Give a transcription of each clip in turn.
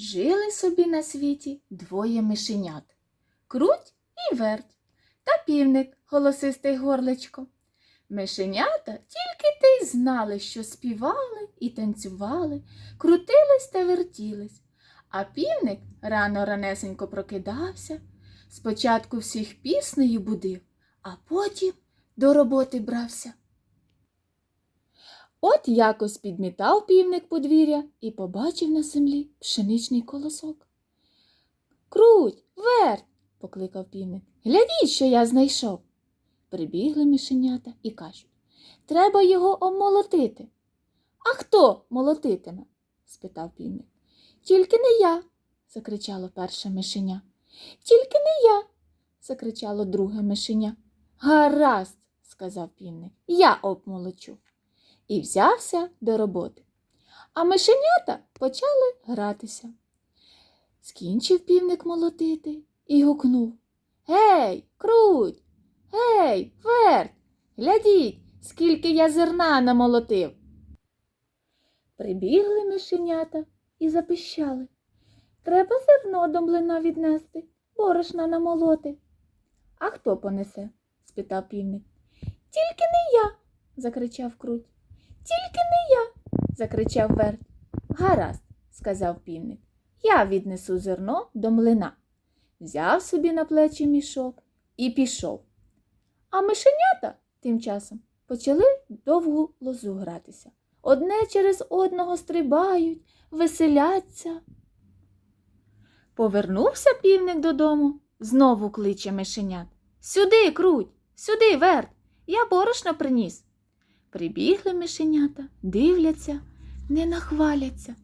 Жили собі на світі двоє мишенят круть і верть, та півник голосистий горличко. Мишенята тільки те й знали, що співали і танцювали, крутились та вертілись. А півник рано ранесенько прокидався, спочатку всіх піснею будив, а потім до роботи брався. От якось підмітав півник подвір'я і побачив на землі пшеничний колосок. Круть, верть, покликав півник. Глядіть, що я знайшов. Прибігли мишенята і кажуть треба його обмолотити. А хто молотитиме? спитав півник. Тільки не я, закричало перше мишеня. Тільки не я, закричало друге мишеня. Гаразд, сказав півник, я обмолочу. І взявся до роботи. А мишенята почали гратися. Скінчив півник молотити і гукнув Гей, круть, гей, верть, глядіть, скільки я зерна намолотив. Прибігли мишенята і запищали. Треба зерно до млина віднести, борошна намолоти. А хто понесе? спитав півник. Тільки не я, закричав круть. Тільки не я, закричав верть. Гаразд, сказав півник. Я віднесу зерно до млина. Взяв собі на плечі мішок і пішов. А мишенята тим часом почали довгу лозу гратися. Одне через одного стрибають, веселяться. Повернувся півник додому, знову кличе мишенят. Сюди, круть, сюди, верть, я борошно приніс. Прибігли мишенята, дивляться, не нахваляться.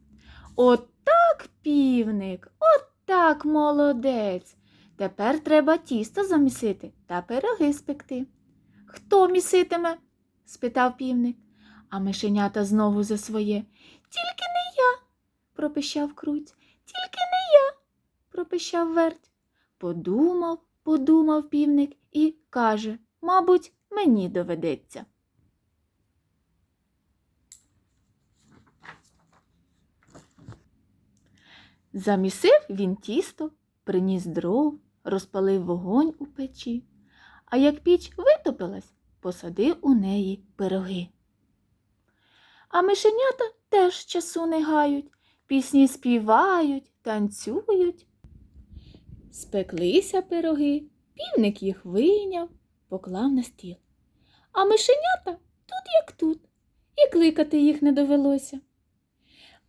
От так, півник, от так, молодець. Тепер треба тісто замісити та пироги спекти. Хто міситиме? спитав півник. А мишенята знову за своє. Тільки не я, пропищав круть. Тільки не я, пропищав верть. Подумав, подумав півник і каже, мабуть, мені доведеться. Замісив він тісто, приніс дров, розпалив вогонь у печі, а як піч витопилась, посадив у неї пироги. А мишенята теж часу не гають, пісні співають, танцюють. Спеклися пироги, півник їх вийняв, поклав на стіл. А мишенята тут як тут, і кликати їх не довелося.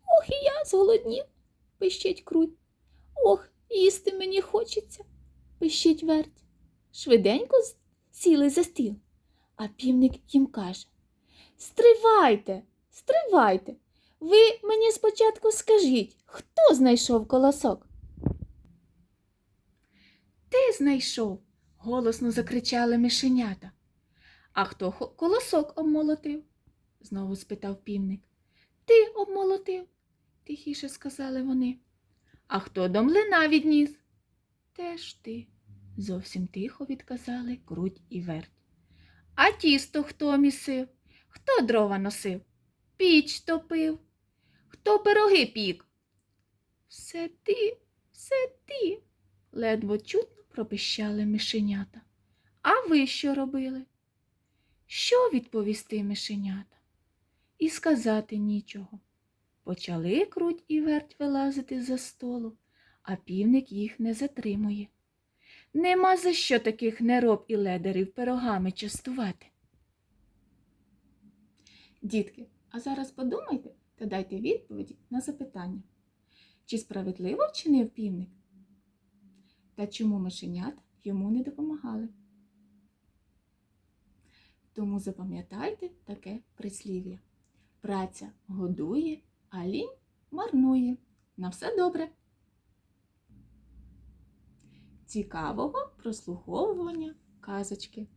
Ох, і я зголоднів, пищить круть. Ох, їсти мені хочеться, пищить верть. Швиденько сіли за стіл, а півник їм каже Стривайте, стривайте. Ви мені спочатку скажіть, хто знайшов колосок? Ти знайшов, голосно закричали мишенята. А хто колосок обмолотив? знову спитав півник. Ти обмолотив, тихіше сказали вони. А хто до млина відніс? Теж ти, зовсім тихо відказали круть і верть. А тісто хто місив? Хто дрова носив? Піч топив? Хто пироги пік? Все ти, все ти, ледве чутно пропищали мишенята. А ви що робили? Що відповісти мишенята? І сказати нічого. Почали круть і верть вилазити за столу, а півник їх не затримує. Нема за що таких нероб і ледерів пирогами частувати. Дітки, а зараз подумайте та дайте відповіді на запитання. Чи справедливо вчинив півник? Та чому мишенята йому не допомагали? Тому запам'ятайте таке прислів'я. Праця годує, а лінь марнує. На все добре. Цікавого прослуховування казочки.